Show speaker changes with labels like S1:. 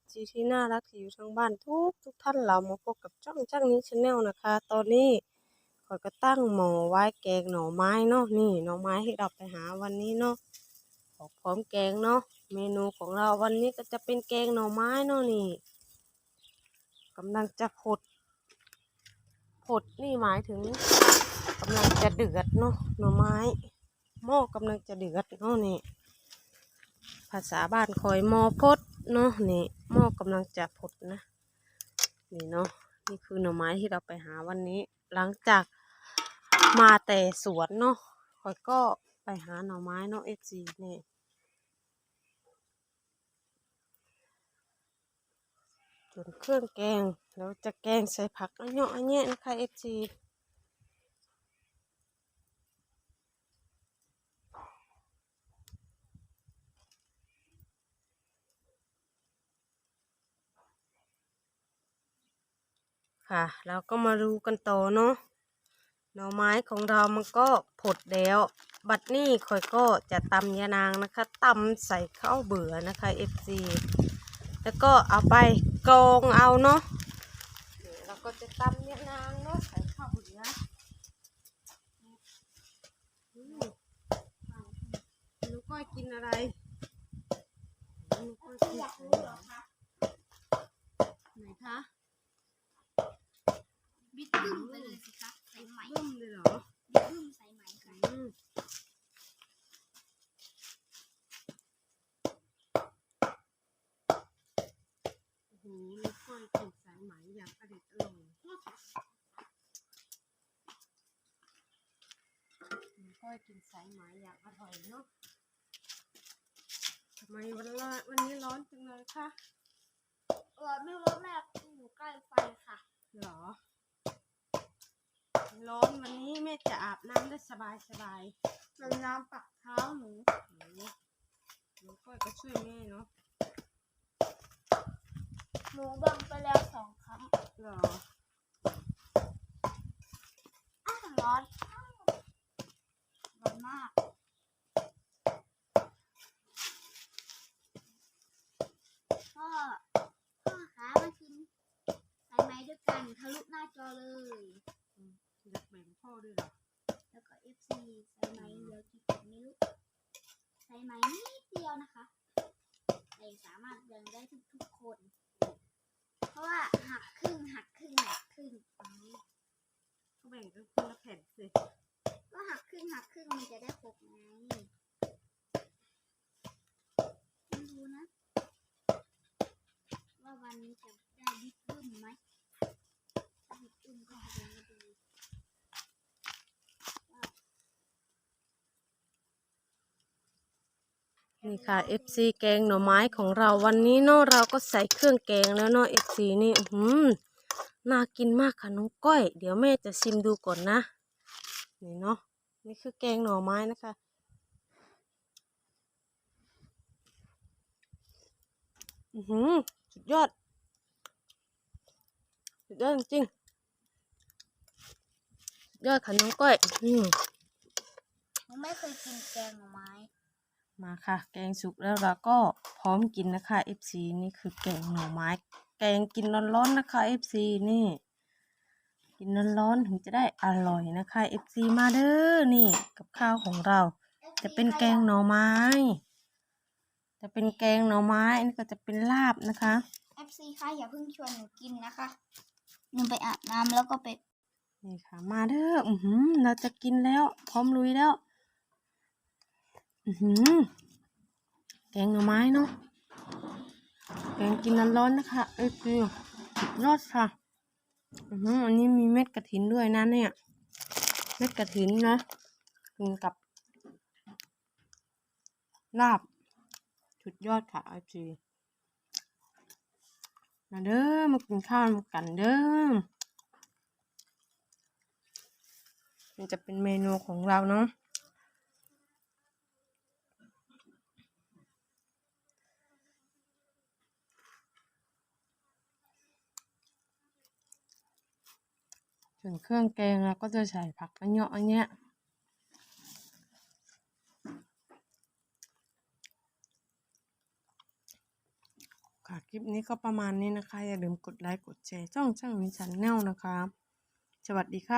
S1: FG ที่น่ารักที่อยู่ทางบ้านทุกทุกท่านเรามาพบกับจ้องจ้างนี้ชาแนลนะคะ ตอนนี้ข่อยก็ตั้งหม้อไว้แกงหน่อไม้เนาะนี่หน่อไม้ที่เราไปหาวันนี้เนาะขอพร้อมแกงเนาะเมนูของเราวันนี้ก็จะเป็นแกงหน่อไม้เนาะนี่กำลังจะผดผดนี่หมายถึงกำลังจะเดือดเนาะหน่อไม้หม้อกำลังจะเดือดเนาะนี่ภาษาบ้านคอยหมอพด เนาะนี่หม้อกำลังจะพดนะ นี่เนาะนี่คือหน่อไม้ที่เราไปหาวันนี้ หลังจากมาแต่สวนเนาะคอยก็ไปหาหน่อไม้เนาะเอจีนี่จนเครื่องแกงแล้วจะแกงใส่ผักอันเนาะอันเนี้ยนะคะเอจี ค่ะแล้วก็มาดูกันต่อเนาะหน่อไม้ของเรามันก็ผดแล้ว บัดนี้คอยก็จะตำยานางนะคะตำใส่ข้าวเบื่อนะคะ FC แล้วก็เอาไปกรองเอาเนาะเราก็จะตำยานางเนาะใส่ข้าวเบื่อลูกก้อยกินอะไรลูกก้อยกินอะไรไหนคะ
S2: บิดบึ้มไปเลยสิคะใส่ไหม
S1: บึ้มเลยเหรอ
S2: บิดบึ้มใส่ไหมค่ะ
S1: อืมโอ้โหลูกก้อยกินสายไหมอย่างอร่อยอร่อยลูกก้อยกินสายไหมอย่างอร่อยเนาะทำไมวันละวันนี้ร้อนจังเลยคะ
S2: ร้อนไม่ร้อนแม่อยู่ใกล้ไฟค่ะ
S1: เหรอ ร้อนวันนี้แม่จะอาบน้ำได้สบายสบาย
S2: เป็นน้ำปักเท้าหนู
S1: ๆโอ้โหลูกก้อยก็ช่วยแม่เนาะ
S2: หนูบังไปแล้วสองครั้ง
S1: เหรอ
S2: อ้าวร้อนร้อนมากพ่อพ่อขามากินใส่ไหมด้วยกันทะลุหน้าจอเลย
S1: อยากแบ่งพ่อด้วยเหรอ
S2: แล้วก็ FC ใส่ไหมเดียวกี่คนไม่รู้ใส่ไหมนิดเดียวนะคะแต่สามารถแบ่งได้ทุกๆคน เพราะว่าหักครึ่งหักครึ่งหักครึ่งอ๋อ
S1: ก็แบ่งกันคนละแผ่นสิ
S2: ก็หักครึ่งหักครึ่งมันจะได้ครบไงไม่รู้นะ ว่าวันนี้จะได้บิ๊กบึ้มไหมถ้าบิ๊กบึ้มก็จะมาดู
S1: นี่ค่ะ FC แกงหน่อไม้ของเราวันนี้เนาะเราก็ใส่เครื่องแกงแล้วเนาะ FC นี่อื้อหืมน่ากินมากค่ะน้องก้อย เดี๋ยวแม่จะชิมดูก่อนนะ นี่เนาะนี่คือแกงหน่อไม้นะคะอือหือสุดยอดสุดยอดจริงยอดค่ะน้องก้อยอืม
S2: ไม่เคยกินแกงหน่อไม้
S1: มาค่ะ แกงสุกแล้วเราก็พร้อมกินนะคะ FC นี่คือแกงหน่อไม้ แกงกินร้อนๆนะคะ FC นี่ กินร้อนๆถึงจะได้อร่อยนะคะ FC มาเด้อนี่กับข้าวของเรา จะเป็นแกงหน่อไม้ จะเป็นแกงหน่อไม้นี่ก็จะเป็นลาบนะคะ
S2: FC ค่ะอย่าเพิ่งชวนหนูกินนะคะหนูไปอาบน้ำแล้วก็ไป
S1: นี่ค่ะ มาเด้ออือหือเราจะกินแล้ว พร้อมลุยแล้วอือหือ แกงหน่อไม้เนาะแกงกินร้อนๆนะคะเอ้ยคือสุดยอดค่ะอือหืออันนี้มีเม็ดกระถินด้วยนะเนี่ย เม็ดกระถินนะกินกับลาบสุดยอดค่ะไอจีมาเด้อมากินข้าวกันเด้อมันจะเป็นเมนูของเราเนาะ ส่วนเครื่องแกงเราก็จะใส่ผักกระเยาะอันเนี้ยค่ะคลิปนี้ก็ประมาณนี้นะคะ อย่าลืมกดไลค์กดแชร์ช่องช่างนี้ชันแนลนะคะ สวัสดีค่ะ